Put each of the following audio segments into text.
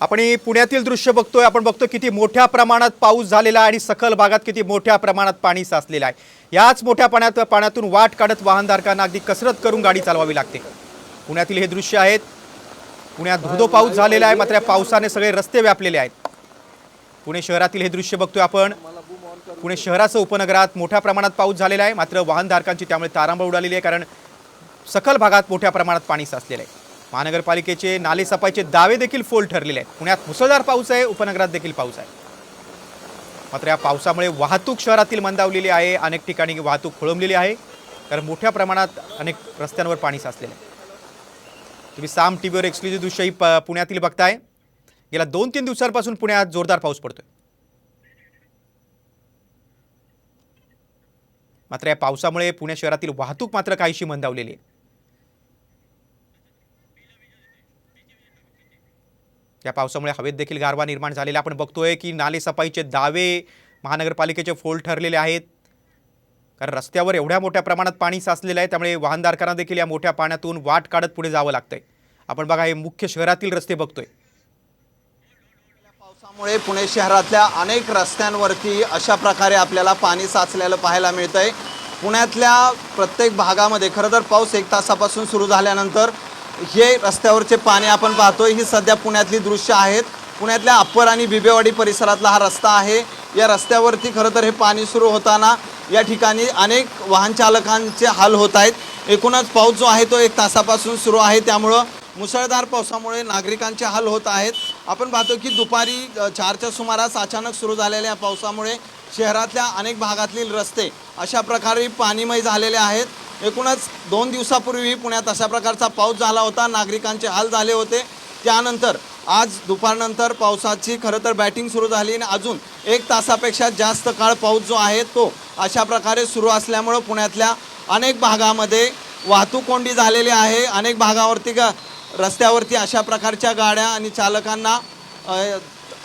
आपण ही पुण्यातील दृश्य बघतोय. आपण बघतोय किती मोठ्या प्रमाणात पाऊस झालेला आहे आणि सखल भागात किती मोठ्या प्रमाणात पाणी साचलेलं आहे. याच मोठ्या पाण्यात पाण्यातून वाट काढत वाहनधारकांना अगदी कसरत करून गाडी चालवावी लागते. पुण्यातील हे दृश्य आहेत. पुण्यात धुधो पाऊस झालेला आहे. मात्र या पावसाने सगळे रस्ते व्यापलेले आहेत. पुणे शहरातील हे दृश्य बघतोय आपण. पुणे शहराचं उपनगरात मोठ्या प्रमाणात पाऊस झालेला आहे. मात्र वाहनधारकांची त्यामुळे तारांबळ उडालेली आहे कारण सखल भागात मोठ्या प्रमाणात पाणी साचलेलं आहे. महानगरपालिकेचे नाले सफाईचे दावे देखील फोल ठरलेले आहेत. पुण्यात मुसळधार पाऊस आहे उपनगरात देखील पाऊस आहे. मात्र या पावसामुळे वाहतूक शहरातील मंदावलेली आहे अनेक ठिकाणी वाहतूक खोळंबलेली आहे कारण मोठ्या प्रमाणात अनेक रस्त्यांवर पाणी साचलेलं आहे. तुम्ही साम टी व्हीवर एक्सक्लुझिव्ह दृश्यही प- पुण्यातील बघताय. गेल्या दोन तीन दिवसांपासून पुण्यात जोरदार पाऊस पडतोय. मात्र या पावसामुळे पुणे शहरातील वाहतूक मात्र काहीशी मंदावलेली आहे. या पावसामुळे हवेत देखील गारवा निर्माण झालेला. आपण बघतोय की नालेसफाईचे दावे महानगरपालिकेचे फोल ठरलेले आहेत. कारण रस्त्यावर एवढ्या मोठ्या प्रमाणात पाणी साचलेलं आहे त्यामुळे वाहनधारकांना देखील या मोठ्या पाण्यातून वाट काढत पुढे जावं लागतंय. आपण बघा हे मुख्य शहरातील रस्ते बघतोय. पावसामुळे पुणे शहरातल्या अनेक रस्त्यांवरती अशा प्रकारे आपल्याला पाणी साचलेलं पाहायला मिळतंय. पुण्यातल्या प्रत्येक भागामध्ये खरं तर पाऊस एक तासापासून सुरू झाल्यानंतर हे रस्त्यावरचे पाणी आपण पाहतोय. ही सध्या पुण्यातली दृश्य आहेत. पुण्यातल्या अप्पर आणि बिबेवाडी परिसरातला हा रस्ता आहे. या रस्त्यावरती खरं तर हे पाणी सुरू होताना या ठिकाणी अनेक वाहन चालकांचे हाल होत आहेत. एकूणच पाऊस जो आहे तो एक तासापासून सुरू आहे. त्यामुळं मुसळधार पावसामुळे नागरिकांचे हाल होत आहेत. आपण पाहतो की दुपारी चारच्या सुमारास अचानक सुरू झालेल्या या पावसामुळे शहरातल्या अनेक भागातील रस्ते अशा प्रकारे पाणीमय झालेले आहेत. एकूणच दोन दिवसापूर्वी पुण्यात अशा प्रकारचा पाऊस झाला होता. नागरिकांचे हाल झाले होते. त्यानंतर आज दुपारनंतर पावसाची खरं तर बॅटिंग सुरू झाली आणि अजून एक तासापेक्षा जास्त काळ पाऊस जो आहे तो अशा प्रकारे सुरू असल्यामुळं पुण्यातल्या अनेक भागामध्ये वाहतूक कोंडी झालेली आहे. अनेक भागावरती ग रस्त्यावरती अशा प्रकारच्या गाड्या आणि चालकांना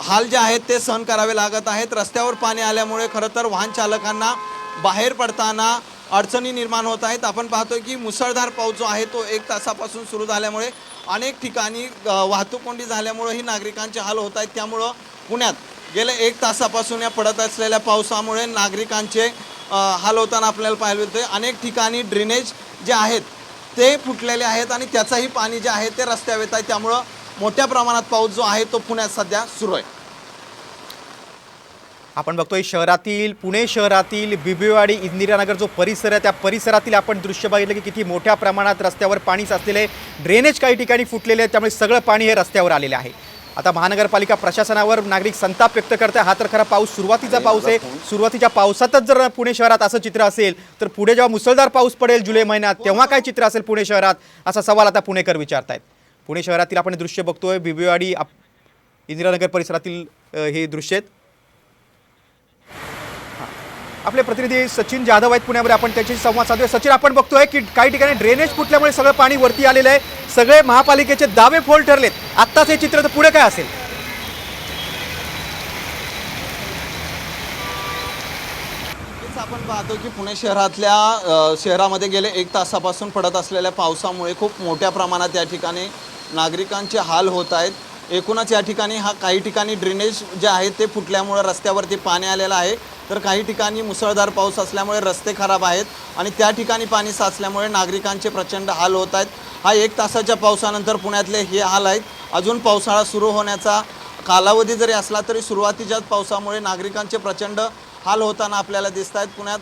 हाल जे आहेत ते सहन करावे लागत आहेत. रस्त्यावर पाणी आल्यामुळे खरं तर वाहन चालकांना बाहेर पडताना अडचणी निर्माण होत आहेत. आपण पाहतोय की मुसळधार पाऊस जो आहे तो एक तासापासून सुरू झाल्यामुळे अनेक ठिकाणी वाहतूक कोंडी झाल्यामुळेही नागरिकांचे हाल होत आहेत. त्यामुळं पुण्यात गेल्या एक तासापासून या पडत असलेल्या पावसामुळे नागरिकांचे हाल होताना आपल्याला पाहायला मिळते अनेक ठिकाणी ड्रेनेज जे आहेत ते फुटलेले आहेत आणि त्याचंही पाणी जे आहे ते रस्त्यावर येत आहे. त्यामुळं मोठ्या प्रमाणात पाऊस जो आहे तो पुण्यात सध्या सुरू आहे. आपण बघतोय शहरातील पुणे शहरातील बिबेवाडी इंदिरानगर जो परिसर आहे त्या परिसरातील आपण दृश्य बघितलं की किती मोठ्या प्रमाणात रस्त्यावर पाणी साचलेलं आहे. ड्रेनेज काही ठिकाणी फुटलेले आहे त्यामुळे सगळं पाणी हे रस्त्यावर आलेलं आहे. आता महानगरपालिका प्रशासनावर नागरिक संताप व्यक्त करते हा तर खरा पाऊस सुरुवातीचा पाऊस आहे. सुरुवातीच्या पावसातच जर पुणे शहरात असं चित्र असेल तर पुढे जेव्हा मुसळधार पाऊस पडेल जुलै महिन्यात तेव्हा काय चित्र असेल पुणे शहरात? असा सवाल आता पुणेकर विचारतायत. पुणे शहरातील आपण दृश्य बघतोय बिबेवाडी आप- इंदिरानगर परिसरातील हे दृश्य आहेत. आपले प्रतिनिधी सचिन जाधव आहेत पुण्यामध्ये. आपण त्याच्याशी संवाद साधूया. सचिन आपण बघतोय की काही ठिकाणी ड्रेनेज फुटल्यामुळे सगळं पाणी वरती आलेलं आहे. सगळे महापालिकेचे दावे फोल ठरलेत. आत्ताच हे चित्र तर पुढे काय असेल? आपण पाहतो की पुणे शहरातल्या शहरामध्ये गेले एक तासापासून पडत असलेल्या पावसामुळे खूप मोठ्या प्रमाणात या ठिकाणी नागरिकांचे हाल होत आहेत. एकूणच या ठिकाणी हा काही ठिकाणी ड्रेनेज जे आहे ते फुटल्यामुळे रस्त्यावरती पाणी आलेलं आहे. तर काही ठिकाणी मुसळधार पाऊस असल्यामुळे रस्ते खराब आहेत आणि त्या ठिकाणी पाणी साचल्यामुळे नागरिकांचे प्रचंड हाल होत आहेत. हा एक तासाच्या पावसानंतर पुण्यातले हे हाल आहेत. अजून पावसाळा सुरू होण्याचा कालावधी जरी असला तरी सुरुवातीच्याच पावसामुळे नागरिकांचे प्रचंड हाल होताना आपल्याला दिसत आहेत. पुण्यात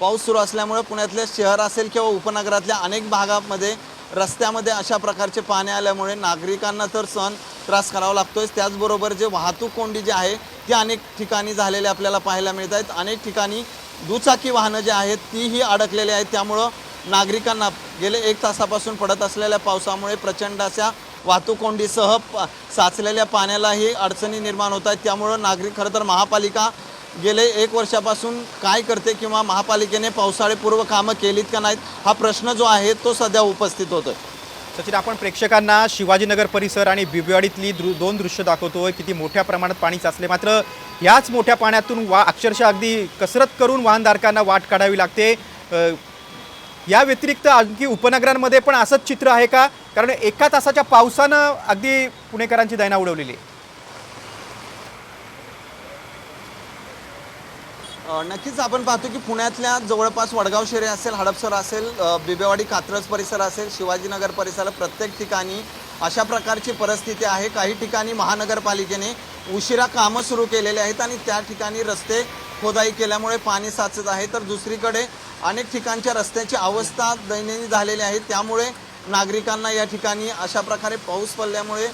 पाऊस सुरू असल्यामुळे पुण्यातले शहर असेल किंवा उपनगरातल्या अनेक भागामध्ये रस्त्यामध्ये अशा प्रकारचे पाणी आल्यामुळे नागरिकांना तर सण त्रास करावा लागतोय त्याचबरोबर जे वाहतूक कोंडी जी आहे ती अनेक ठिकाणी झालेली आपल्याला पाहायला मिळत आहेत अनेक ठिकाणी दुचाकी वाहनं जी आहेत तीही अडकलेली आहेत. त्यामुळं नागरिकांना गेले एक तासापासून पडत असलेल्या पावसामुळे प्रचंड अशा वाहतूक कोंडीसह प साचलेल्या पाण्यालाही अडचणी निर्माण होत आहेत. त्यामुळं नागरिक खरं तर महापालिका गेले एक वर्षापासून काय करते किंवा महापालिकेने पावसाळेपूर्व कामं केलीत का नाहीत हा प्रश्न जो आहे तो सध्या उपस्थित होतोय. सचिन आपण प्रेक्षकांना शिवाजीनगर परिसर आणि बिबवाडीतली दृ दोन दृश्य दाखवतोय. किती मोठ्या प्रमाणात पाणी साचले. मात्र याच मोठ्या पाण्यातून वा अक्षरशः अगदी कसरत करून वाहनधारकांना वाट काढावी लागते. या व्यतिरिक्त आणखी उपनगरांमध्ये पण असंच चित्र आहे का? कारण एका तासाच्या पावसानं अगदी पुणेकरांची दैना उडवलेली आहे. नक्कीच आपण पाहतो की पुण्यातल्या जवळपास वडगाव शेरे असेल हडपसर असेल बिबेवाडी कात्रज परिसर असेल शिवाजीनगर परिसर प्रत्येक ठिकाणी अशा प्रकारची परिस्थिती आहे. काही ठिकाणी महानगरपालिकेने उशिरा कामं सुरू केलेले आहेत आणि त्या ठिकाणी रस्ते खोदाई केल्यामुळे पाणी साचत आहे. तर दुसरीकडे अनेक ठिकाणच्या रस्त्याची अवस्था दैनंदिन झालेली आहे. त्यामुळे नागरिकांना या ठिकाणी अशा प्रकारे पाऊस पडल्यामुळे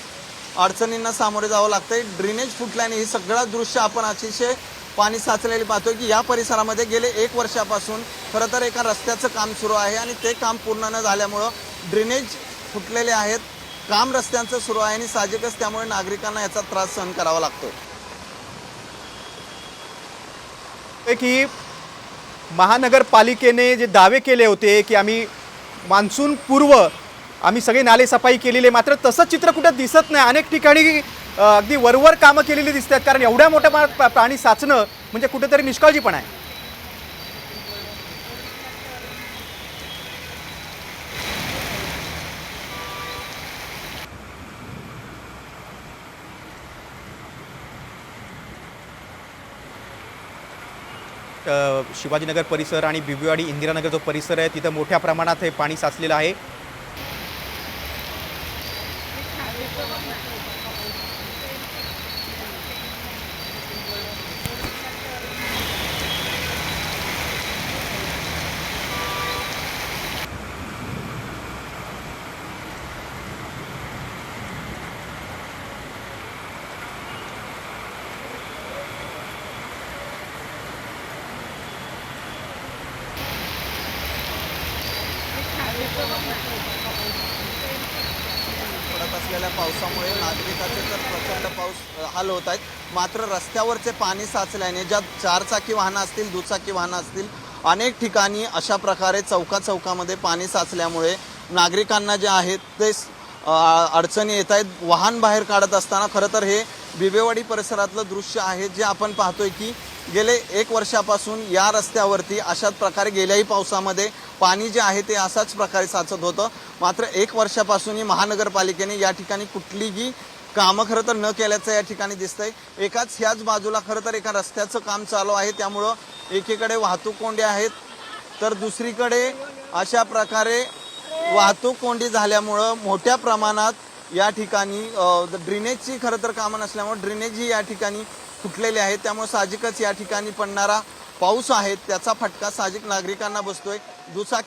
अडचणींना सामोरे जावं लागतंय. ड्रेनेज फुटल्याने हे सगळं दृश्य आपण अतिशय पाणी साचलेले पाहतो की या परिसरामध्ये गेले एक वर्षापासून खरं तर एका रस्त्याचं काम सुरू आहे आणि ते काम पूर्ण न झाल्यामुळं ड्रेनेज फुटलेले आहेत. काम रस्त्यांचं सुरू आहे आणि साहजिकच त्यामुळे नागरिकांना याचा त्रास सहन करावा लागतो. की महानगरपालिकेने जे दावे केले होते की आम्ही मान्सून पूर्व आम्ही सगळे नाले सफाई केलेली आहे मात्र तसं चित्र कुठं दिसत नाही. अनेक ठिकाणी अगदी वरवर कामं केलेली दिसतात कारण एवढ्या मोठ्या प्रमाणात प्राणी पाणी साचणं म्हणजे कुठेतरी निष्काळजीपणा आहे. शिवाजीनगर परिसर आणि बिबीवाडी इंदिरानगर जो परिसर आहे तिथं मोठ्या प्रमाणात हे पाणी साचलेलं आहे. पडत असलेल्या पावसामुळे नागरिकाचे तर प्रचंड पाऊस हाल होत आहेत. मात्र रस्त्यावरचे पाणी साचल्याने ज्या चारचाकी वाहनं असतील दुचाकी वाहनं असतील अनेक ठिकाणी अशा प्रकारे चौका चौकामध्ये पाणी साचल्यामुळे नागरिकांना जे आहेत ते अडचणी येत आहेत. वाहन बाहेर काढत असताना खरं तर हे बिबेवाडी परिसरातलं दृश्य आहे जे आपण पाहतोय की गेले एक वर्षापासून या रस्त्यावरती अशाच प्रकारे गेल्याही पावसामध्ये पाणी जे आहे ते असाच प्रकारे साचत होतं. मात्र एक वर्षापासूनही महानगरपालिकेने या ठिकाणी कुठलीही कामं खरं तर न केल्याचं या ठिकाणी दिसतंय. एकाच ह्याच बाजूला खरं तर एका रस्त्याचं काम चालू आहे. त्यामुळं एकीकडे वाहतूक कोंडी आहेत. तर दुसरीकडे अशा प्रकारे वाहतूक कोंडी झाल्यामुळं मोठ्या प्रमाणात या ठिकाणी ड्रेनेजची खरं तर कामं नसल्यामुळं ड्रेनेजही या ठिकाणी फुटलेली आहे. त्यामुळे साहजिकच या ठिकाणी पडणारा पाऊस आहे त्याचा फटका साहजिक नागरिकांना बसतोय. दुचाकी